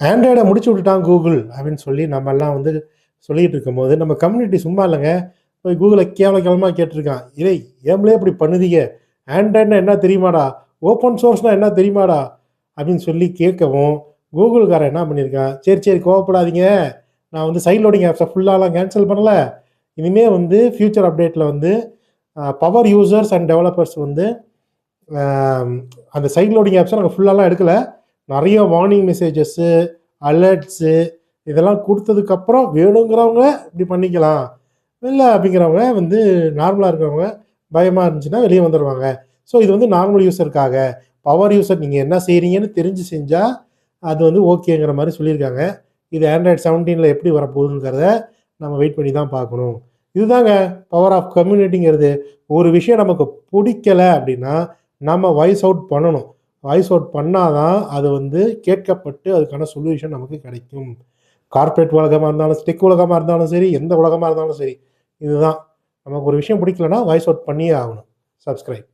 ஆண்ட்ராய்டை முடிச்சு விட்டுட்டான் கூகுள் அப்படின்னு சொல்லி நம்ம எல்லாம் வந்து சொல்லிகிட்டு இருக்கும்போது நம்ம கம்யூனிட்டி சும்மா இல்லைங்க. போய் கூகுளை கேவல கேவலமாக கேட்டிருக்கான். இதை ஏம்லே இப்படி பண்ணுதீங்க? ஆண்ட்ராய்ட்னா என்ன தெரியுமாடா? ஓப்பன் சோர்ஸ்னால் என்ன தெரியுமாடா? அப்படின்னு சொல்லி கேட்கவும் கூகுள்காரன் என்ன பண்ணியிருக்கான்? சரி சரி கோவப்படாதீங்க. நான் வந்து சைட் லோடிங் ஆப்ஸை ஃபுல்லாலாம் கேன்சல் பண்ணல. இனிமேல் வந்து ஃப்யூச்சர் அப்டேட்டில் வந்து பவர் யூசர்ஸ் அண்ட் டெவலப்பர்ஸ் வந்து அந்த சைட் லோடிங் ஆப்ஸை நாங்கள் ஃபுல்லாலாம் எடுக்கலை. நிறைய வார்னிங் மெசேஜஸ்ஸு அலர்ட்ஸு இதெல்லாம் கொடுத்ததுக்கப்புறம் வேணுங்கிறவங்க இப்படி பண்ணிக்கலாம். இல்லை அப்படிங்கிறவங்க வந்து நார்மலாக இருக்கிறவங்க பயமாக இருந்துச்சுன்னா வெளியே வந்துடுவாங்க ஸோ இது வந்து நார்மல் யூஸருக்காக பவர் யூஸர் நீங்கள் என்ன செய்கிறீங்கன்னு தெரிஞ்சு செஞ்சால் அது வந்து ஓகேங்கிற மாதிரி சொல்லியிருக்காங்க. இது ஆண்ட்ராய்ட் செவன்டீனில் எப்படி வரப்போகுதுங்கிறத நம்ம வெயிட் பண்ணி தான் பார்க்கணும். இதுதாங்க பவர் ஆஃப் கம்யூனிட்டிங்கிறது ஒரு விஷயம் நமக்கு பிடிக்கல அப்படின்னா நம்ம வாய்ஸ் அவுட் பண்ணணும். வாய்ஸ் அவுட் பண்ணாதான் அது வந்து கேட்கப்பட்டு அதுக்கான சொல்யூஷன் நமக்கு கிடைக்கும். கார்ப்பரேட் உலகமாக இருந்தாலும் ஸ்டெக் உலகமாக இருந்தாலும் சரி எந்த உலகமாக இருந்தாலும் சரி இதுதான். நமக்கு ஒரு விஷயம் பிடிக்கலன்னா வாய்ஸ் அவுட் பண்ணியே ஆகணும். சப்ஸ்கிரைப்